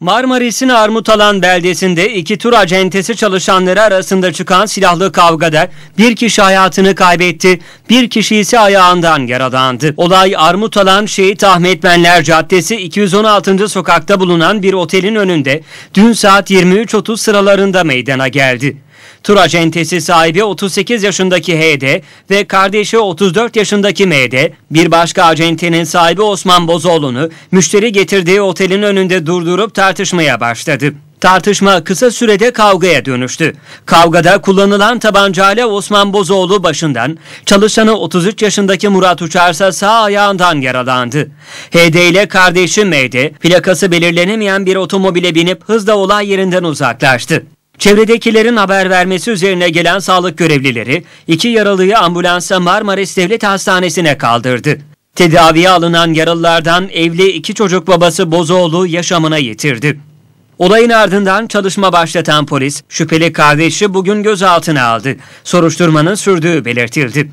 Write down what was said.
Marmaris'in Armutalan beldesinde iki tur acentesi çalışanları arasında çıkan silahlı kavgada bir kişi hayatını kaybetti, bir kişi ise ayağından yaralandı. Olay Armutalan Şehit Ahmet Benler Caddesi 216. sokakta bulunan bir otelin önünde dün saat 23.30 sıralarında meydana geldi. Tur acentesi sahibi 38 yaşındaki HD ve kardeşi 34 yaşındaki MD, bir başka acentenin sahibi Osman Bozoğlu'nu müşteri getirdiği otelin önünde durdurup tartışmaya başladı. Tartışma kısa sürede kavgaya dönüştü. Kavgada kullanılan tabancayla Osman Bozoğlu başından, çalışanı 33 yaşındaki Murat Uçarsa sağ ayağından yaralandı. HD ile kardeşi MD, plakası belirlenemeyen bir otomobile binip hızla olay yerinden uzaklaştı. Çevredekilerin haber vermesi üzerine gelen sağlık görevlileri iki yaralıyı ambulansa Marmaris Devlet Hastanesi'ne kaldırdı. Tedaviye alınan yaralılardan evli iki çocuk babası Bozoğlu yaşamına yitirdi. Olayın ardından çalışma başlatan polis şüpheli kardeşi bugün gözaltına aldı. Soruşturmanın sürdüğü belirtildi.